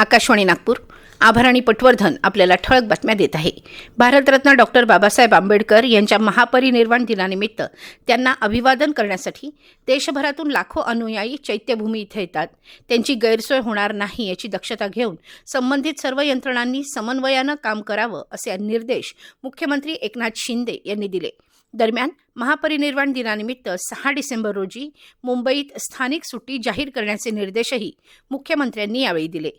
आकाशवाणी नागपूर. आभाराणी पटवर्धन आपल्याला ठळक बातम्या देत आहे. भारतरत्न डॉक्टर बाबासाहेब आंबेडकर यांच्या महापरिनिर्वाण दिनानिमित्त त्यांना अभिवादन करण्यासाठी देशभरातून लाखो अनुयायी चैत्यभूमी इथे येतात. त्यांची गैरसोय होणार नाही याची दक्षता घेऊन संबंधित सर्व यंत्रणांनी समन्वयानं काम करावं असे निर्देश मुख्यमंत्री एकनाथ शिंदे यांनी दिले. दरम्यान महापरिनिर्वाण दिनानिमित्त सहा डिसेंबर रोजी मुंबईत स्थानिक सुट्टी जाहीर करण्याचे निर्देशही मुख्यमंत्र्यांनी यावेळी दिले.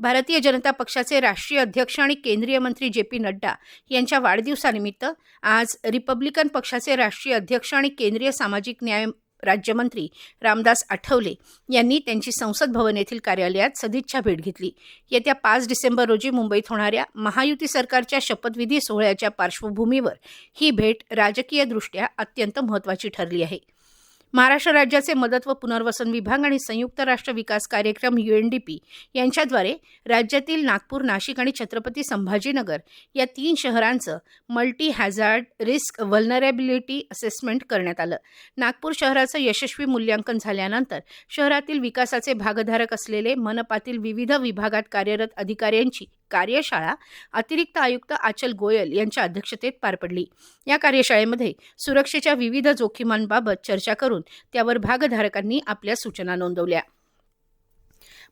भारतीय जनता पक्षाचे राष्ट्रीय अध्यक्ष आणि केंद्रीय मंत्री जे पी नड्डा यांच्या वाढदिवसानिमित्त आज रिपब्लिकन पक्षाचे राष्ट्रीय अध्यक्ष आणि केंद्रीय सामाजिक न्याय राज्यमंत्री रामदास आठवले यांनी त्यांची संसद भवन येथील कार्यालयात सदिच्छा भेट घेतली. येत्या पाच डिसेंबर रोजी मुंबईत होणाऱ्या महायुती सरकारच्या शपथविधी सोहळ्याच्या पार्श्वभूमीवर ही भेट राजकीयदृष्ट्या अत्यंत महत्त्वाची ठरली आहे. महाराष्ट्र राज्याचे मदत व पुनर्वसन विभाग आणि संयुक्त राष्ट्र विकास कार्यक्रम यूएनडीपी यांच्याद्वारे राज्यातील नागपूर नाशिक आणि छत्रपती संभाजीनगर या तीन शहरांचं multi hazard risk vulnerability assessment करण्यात आलं. नागपूर शहराचं यशस्वी मूल्यांकन झाल्यानंतर शहरातील विकासाचे भागधारक असलेले मनपातील विविध विभागात कार्यरत अधिकाऱ्यांची कार्यशाळा अतिरिक्त आयुक्त आचल गोयल यांच्या अध्यक्षतेत पार पडली. या कार्यशाळेमध्ये सुरक्षेच्या विविध जोखीमांबाबत चर्चा करून त्यावर भागधारकांनी आपल्या सूचना नोंदवल्या.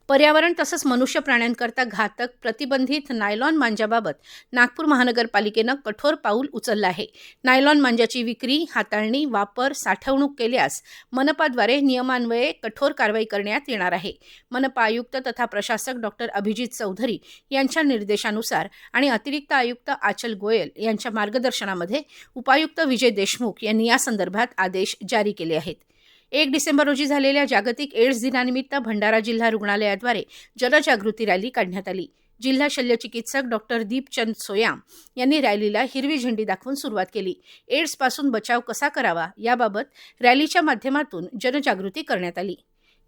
पर्यावरण तसंच मनुष्य प्राण्यांकरता घातक प्रतिबंधित नायलॉन मांजाबाबत नागपूर महानगरपालिकेनं कठोर पाऊल उचललं आहे. नायलॉन मांजाची विक्री हाताळणी वापर साठवणूक केल्यास मनपाद्वारे नियमान्वये कठोर कारवाई करण्यात येणार आहे. मनपा आयुक्त तथा प्रशासक डॉक्टर अभिजित चौधरी यांच्या निर्देशानुसार आणि अतिरिक्त आयुक्त आचल गोयल यांच्या मार्गदर्शनामध्ये उपायुक्त विजय देशमुख यांनी या संदर्भात आदेश जारी केले आहेत. एक डिसेंबर रोजी झालेल्या जागतिक एड्स दिनानिमित्त भंडारा जिल्हा रुग्णालयाद्वारे जनजागृती रॅली काढण्यात आली. जिल्हा शल्यचिकित्सक डॉक्टर दीपचंद सोयाम यांनी रॅलीला हिरवी झेंडी दाखवून सुरुवात केली. एड्सपासून बचाव कसा करावा याबाबत रॅलीच्या माध्यमातून जनजागृती करण्यात आली.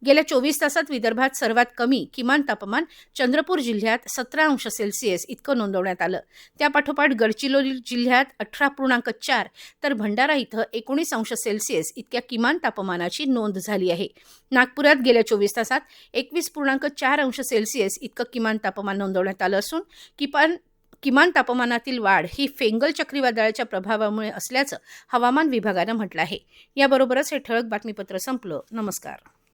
गेल्या चोवीस तासात विदर्भात सर्वात कमी किमान तापमान चंद्रपूर जिल्ह्यात सतरा अंश सेल्सिअस इतकं नोंदवण्यात आलं. त्यापाठोपाठ गडचिरोली जिल्ह्यात अठरा पूर्णांक चार तर भंडारा इथं एकोणीस अंश सेल्सिअस इतक्या किमान तापमानाची नोंद झाली आहे. नागपुरात गेल्या चोवीस तासात एकवीस पूर्णांक चार अंश सेल्सिअस इतकं किमान तापमान नोंदवण्यात आलं असून किमान किमान तापमानातील वाढ ही फेंगल चक्रीवादळाच्या प्रभावामुळे असल्याचं हवामान विभागानं म्हटलं आहे. याबरोबरच हे ठळक बातमीपत्र संपलं. नमस्कार.